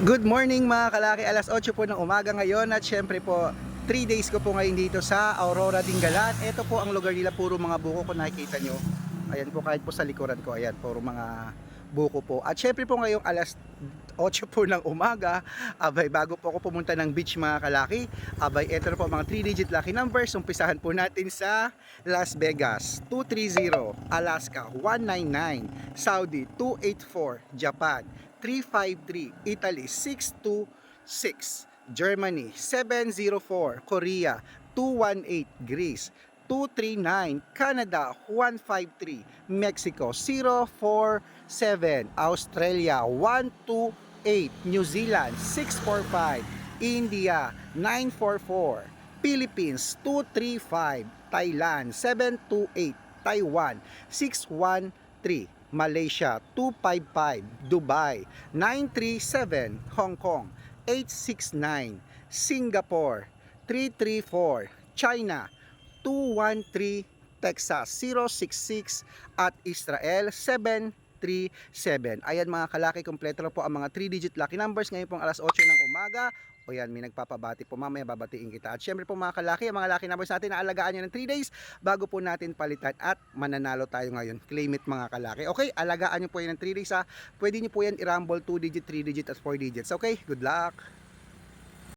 Good morning mga kalaki, alas 8 po ng umaga ngayon at syempre po 3 days ko po ngayon dito sa Aurora Dingalan. Ito po ang lugar nila, puro mga buko ko nakikita nyo. Ayan po kahit po sa likuran ko, ayan puro mga buko po. At syempre po ngayong alas 8 po ng umaga, abay bago po ako pumunta ng beach mga kalaki, abay ito na po mga 3 digit lucky numbers. Umpisahan po natin sa Las Vegas, 230, Alaska, 199, Saudi, 284, Japan, 353, Italy 626, Germany 704, Korea 218, Greece 239, Canada 153, Mexico 047, Australia 128, New Zealand 645, India 944, Philippines 235, Thailand 728, Taiwan 613, Malaysia 255, Dubai 937, Hong Kong 869, Singapore 334, China 213, Texas 066 at Israel 737. Ayan mga kalaki, kompleto po ang mga 3-digit lucky numbers ngayon pong alas 8 ng umaga. O yan, may nagpapabati po mamaya babatiin kita. At syempre po mga kalaki, ang mga lucky numbers natin na alagaan nyo ng 3 days bago po natin palitan at mananalo tayo ngayon. Claim it mga kalaki. Okay, alagaan nyo po yan ng 3 days ha. Pwede nyo po yan i-rumble 2 digit, 3 digit at 4 digits. Okay, good luck!